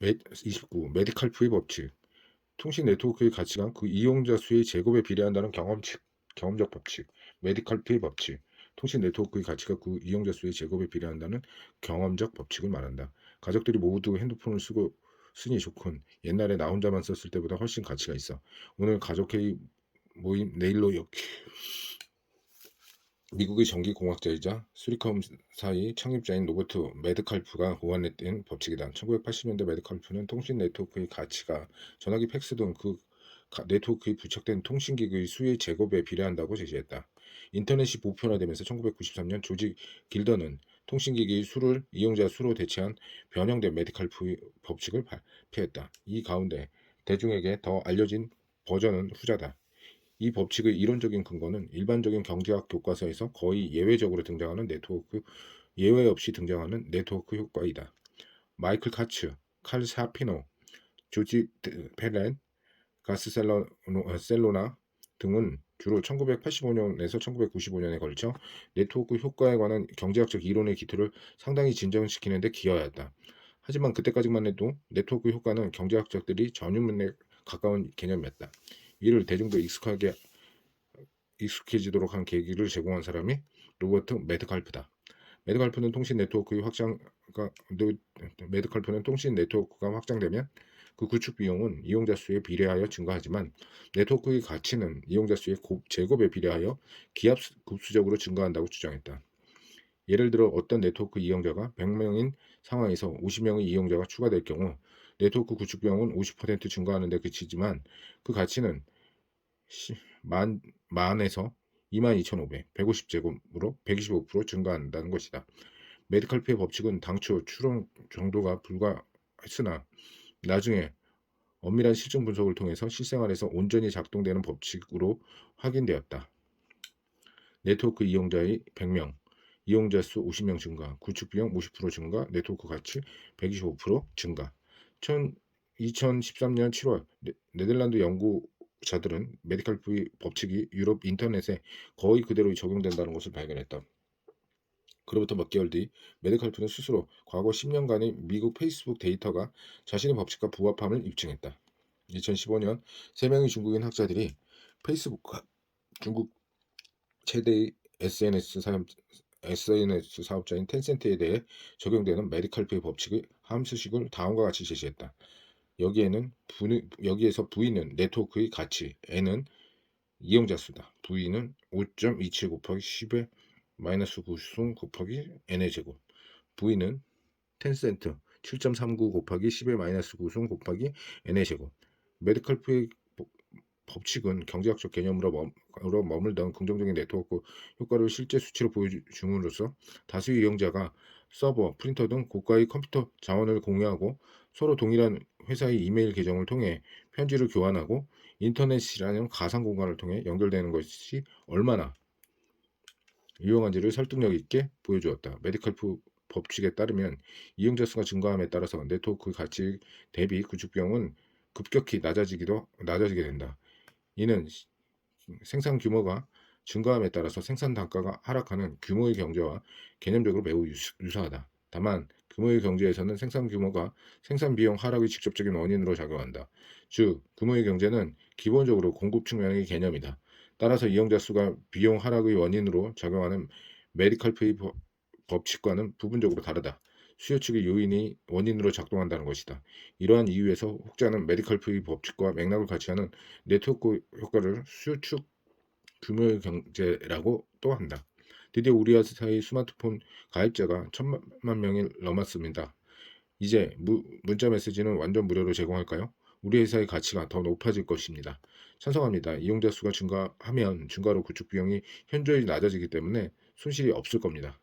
메, 29. 메디칼 부의 법칙. 통신 네트워크의 가치가 그 이용자 수의 제곱에 비례한다는 경험칙, 경험적 법칙. 메디칼 부의 법칙. 통신 네트워크의 가치가 그 이용자 수의 제곱에 비례한다는 경험적 법칙을 말한다. 가족들이 모두 핸드폰을 쓰고 쓰니 좋군. 옛날에 나 혼자만 썼을 때보다 훨씬 가치가 있어. 오늘 가족회의 모임 내일로 역 미국의 전기공학자이자 수리컴사의 창립자인 로버트 메드칼프가 고안했던 법칙이다. 1980년대 메드칼프는 통신 네트워크의 가치가 전화기 팩스 등 그 네트워크에 부착된 통신기기의 수의 제곱에 비례한다고 제시했다. 인터넷이 보편화되면서 1993년 조지 길더는 통신기기의 수를 이용자 수로 대체한 변형된 메디칼프 법칙을 발표했다. 이 가운데 대중에게 더 알려진 버전은 후자다. 이 법칙의 이론적인 근거는 일반적인 경제학 교과서에서 거의 예외적으로 등장하는 네트워크 예외 없이 등장하는 네트워크 효과이다. 마이클 카츠, 칼 샤피노, 조지 페렌, 가스 셀로나 등은 주로 1985년에서 1995년에 걸쳐 네트워크 효과에 관한 경제학적 이론의 기초를 상당히 진정시키는 데 기여하였다. 하지만 그때까지만 해도 네트워크 효과는 경제학자들이 전유문에 가까운 개념이었다. 이를 대중도 익숙하게 익숙해지도록 한 계기를 제공한 사람이 로버트 메드칼프다. 메드칼프는 통신 네트워크의 확장가 메드칼프는 통신 네트워크가 확장되면 그 구축 비용은 이용자 수에 비례하여 증가하지만 네트워크의 가치는 이용자 수의 제곱에 비례하여 기하급수적으로 증가한다고 주장했다. 예를 들어 어떤 네트워크 이용자가 100명인 상황에서 50명의 이용자가 추가될 경우 네트워크 구축 비용은 50% 증가하는 데 그치지만 그 가치는 만, 만에서 22,500, 150제곱으로 125% 증가한다는 것이다. 메디컬피의 법칙은 당초 추론 정도가 불과했으나 나중에 엄밀한 실증 분석을 통해서 실생활에서 온전히 작동되는 법칙으로 확인되었다. 네트워크 이용자의 100명, 이용자 수 50명 증가, 구축 비용 50% 증가, 네트워크 가치 125% 증가. 2013년 7월 네덜란드 연구자들은 메디컬 부의 법칙이 유럽 인터넷에 거의 그대로 적용된다는 것을 발견했다. 그로부터 몇 개월 뒤 메디컬프는 스스로 과거 10년간의 미국 페이스북 데이터가 자신의 법칙과 부합함을 입증했다. 2015년 3명의 중국인 학자들이 페이스북과 중국 최대의 SNS 사업, SNS 사업자인 텐센트에 대해 적용되는 메디컬프의 법칙의 함수식을 다음과 같이 제시했다. 여기에는 부, 여기에서 V는 네트워크의 가치, N은 이용자 수다. V는 5.27 곱하기 10의 마이너스 9승 곱하기 n의 제곱 V는 텐센트 7.39 곱하기 10의 마이너스 9승 곱하기 n의 제곱 메디컬프의 법칙은 경제학적 개념으로 머물던 긍정적인 네트워크 효과를 실제 수치로 보여줌으로써 다수의 이용자가 서버, 프린터 등 고가의 컴퓨터 자원을 공유하고 서로 동일한 회사의 이메일 계정을 통해 편지를 교환하고 인터넷이라는 가상 공간을 통해 연결되는 것이 얼마나 유용한지를 설득력 있게 보여주었다. 메디컬프 법칙에 따르면 이용자 수가 증가함에 따라서 네트워크 가치 대비 구축 비용은 급격히 낮아지기도 낮아지게 된다. 이는 생산 규모가 증가함에 따라서 생산 단가가 하락하는 규모의 경제와 개념적으로 매우 유사하다. 다만 규모의 경제에서는 생산 규모가 생산 비용 하락의 직접적인 원인으로 작용한다. 즉, 규모의 경제는 기본적으로 공급 측면의 개념이다. 따라서 이용자 수가 비용 하락의 원인으로 작용하는 메디컬페이 법칙과는 부분적으로 다르다. 수요 측의 요인이 원인으로 작동한다는 것이다. 이러한 이유에서 혹자는 메디컬페이 법칙과 맥락을 같이 하는 네트워크 효과를 수요 측 규모의 경제라고 또 한다. 드디어 우리 회사의 스마트폰 가입자가 천만 명이 넘었습니다. 이제 무, 문자 메시지는 완전 무료로 제공할까요? 우리 회사의 가치가 더 높아질 것입니다. 찬성합니다. 이용자 수가 증가하면 증가로 구축 비용이 현저히 낮아지기 때문에 손실이 없을 겁니다.